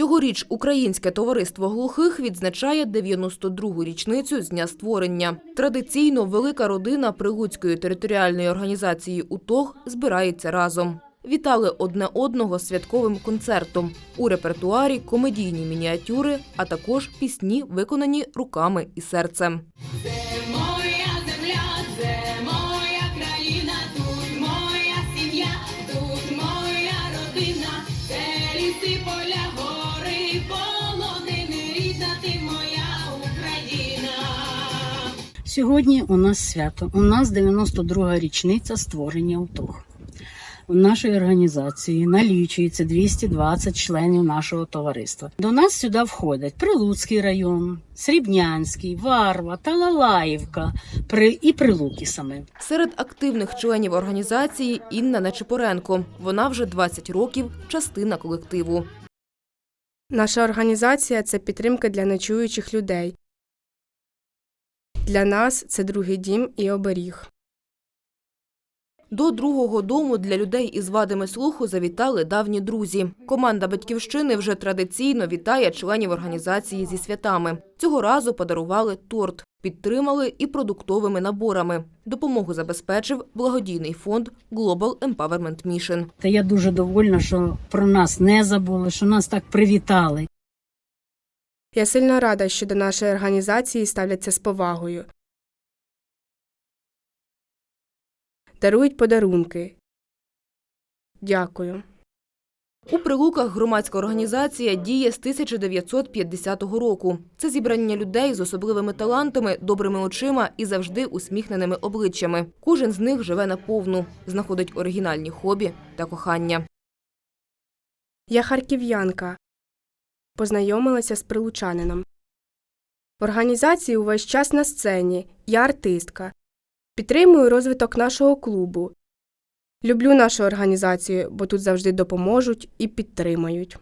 Цьогоріч Українське товариство глухих відзначає 92-гу річницю з дня створення. Традиційно велика родина Прилуцької територіальної організації УТОГ збирається разом. Вітали одне одного святковим концертом. У репертуарі комедійні мініатюри, а також пісні, виконані руками і серцем. Сьогодні у нас свято. У нас 92-га річниця створення УТОГ. У нашій організації налічується 220 членів нашого товариства. До нас сюди входять Прилуцький район, Срібнянський, Варва, Талалаївка При... і Прилуки саме. Серед активних членів організації Інна Нечипоренко. Вона вже 20 років частина колективу. Наша організація це підтримка для нечуючих людей. Для нас це другий дім і оберіг. До другого дому для людей із вадами слуху завітали давні друзі. Команда батьківщини вже традиційно вітає членів організації зі святами. Цього разу подарували торт, підтримали і продуктовими наборами. Допомогу забезпечив благодійний фонд Global Empowerment Mission. Та я дуже довольна, що про нас не забули, що нас так привітали. Я сильно рада, що до нашої організації ставляться з повагою. Дарують подарунки. Дякую. У Прилуках громадська організація діє з 1950 року. Це зібрання людей з особливими талантами, добрими очима і завжди усміхненими обличчями. Кожен з них живе наповну, знаходить оригінальні хобі та кохання. Я харків'янка. Познайомилася з прилучанином. В організації увесь час на сцені. Я артистка. Підтримую розвиток нашого клубу. Люблю нашу організацію, бо тут завжди допоможуть і підтримають.